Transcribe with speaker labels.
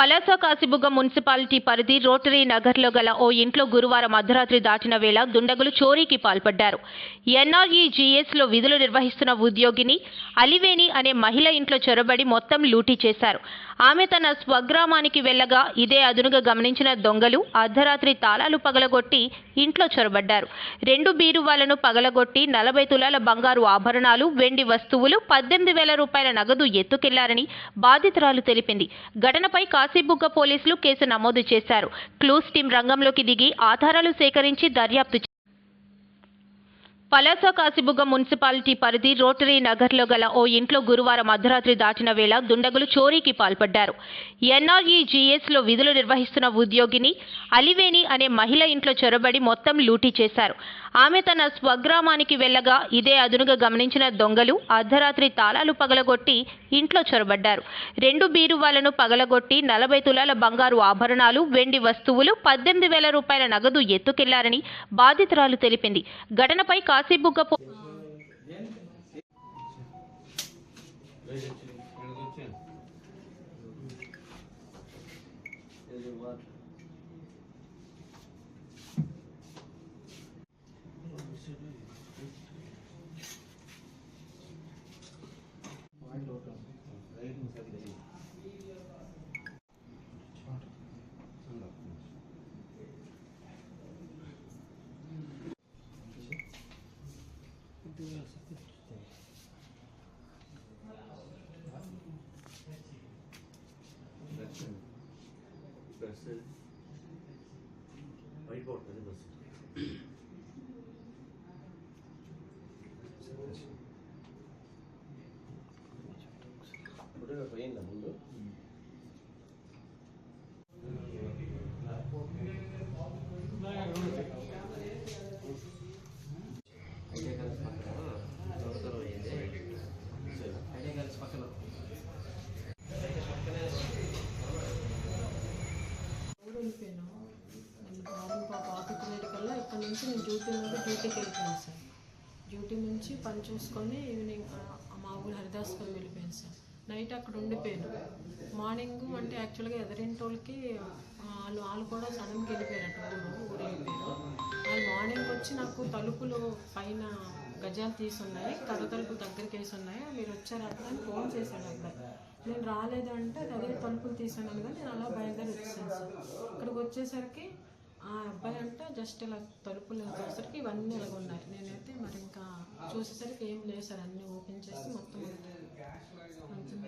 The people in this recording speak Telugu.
Speaker 1: పలాస కాసిబుగ్గ మున్సిపాలిటీ పరిధి రోటరీ నగర్లో గల ఓ ఇంట్లో గురువారం అర్ధరాత్రి దాటిన వేళ దుండగులు చోరీకి పాల్పడ్డారు. ఎన్ఆర్ఈజీఎస్లో విధులు నిర్వహిస్తున్న ఉద్యోగిని అలివేణి అనే మహిళ ఇంట్లో చొరబడి మొత్తం లూటీ చేశారు. ఆమె తన స్వగ్రామానికి వెళ్ళగా ఇదే అదునుగా గమనించిన దొంగలు అర్ధరాత్రి తాళాలు పగలగొట్టి ఇంట్లో చొరబడ్డారు. రెండు బీరువాలను పగలగొట్టి నలభై తులాల బంగారు ఆభరణాలు వెండి వస్తువులు పద్దెనిమిది వేల రూపాయల నగదు ఎత్తుకెళ్ళారని బాధితురాలు తెలిపింది. ఘటనపై కాశీబుగ్గ పోలీసులు కేసు నమోదు చేశారు. క్లూస్ టీం రంగంలోకి దిగి ఆధారాలు సేకరించి దర్యాప్తు పలాస కాసిబుగ్గ మున్సిపాలిటీ పరిధి రోటరీ నగర్లో గల ఓ ఇంట్లో గురువారం అర్ధరాత్రి దాటిన వేళ దుండగులు చోరీకి పాల్పడ్డారు. ఎన్ఆర్ఈజీఎస్లో విధులు నిర్వహిస్తున్న ఉద్యోగిని అలివేణి అనే మహిళ ఇంట్లో చొరబడి మొత్తం లూటీ చేశారు. ఆమె తన స్వగ్రామానికి వెళ్ళగా ఇదే అదునుగా గమనించిన దొంగలు అర్ధరాత్రి తాళాలు పగలగొట్టి ఇంట్లో చొరబడ్డారు. రెండు బీరువాలను పగలగొట్టి నలభై తులాల బంగారు ఆభరణాలు వెండి వస్తువులు పద్దెనిమిది వేల రూపాయల నగదు ఎత్తుకెళ్ళారని బాధితురాలు తెలిపింది. ఘటనపై కాశీబుగ్గ పో-
Speaker 2: బస్ అయిపోతుంది బస్సు ఇప్పుడు పోయిందా ముందు
Speaker 3: మార్నింగ్ పాప ఆఫీస్కి ఇక్కడ నుంచి నేను డ్యూటీ నుండి డ్యూటీకి వెళ్ళిపోయాను సార్. డ్యూటీ నుంచి పని చూసుకొని ఈవినింగ్ మా ఊరు హరిదాస్పురం వెళ్ళిపోయాను సార్. నైట్ అక్కడ ఉండిపోయాను. మార్నింగ్ అంటే యాక్చువల్గా ఎదరింటి వాళ్ళకి వాళ్ళు వాళ్ళు కూడా సడన్కి వెళ్ళిపోయారు ఊరు ఊరు వెళ్ళిపోయారు. వాళ్ళు మార్నింగ్ వచ్చి నాకు తలుపులు పైన గజాలు తీసున్నాయి కథ తలుపు దగ్గరికి వేసి ఉన్నాయి మీరు వచ్చారా అట్లా అని ఫోన్ చేశాను అక్కడ నేను రాలేదు అంటే అదే తలుపులు తీసాను అనగా నేను అలా బయలుదేరి వచ్చేసాను సార్. ఇక్కడికి వచ్చేసరికి ఆ అబ్బాయి అంటే జస్ట్ ఇలా తలుపులు వచ్చేసరికి ఇవన్నీ ఇలా ఉన్నాయి. నేనైతే మరి ఇంకా చూసేసరికి ఏం లేదు సార్ అన్నీ ఓపెన్ చేసి మొత్తం మంచం.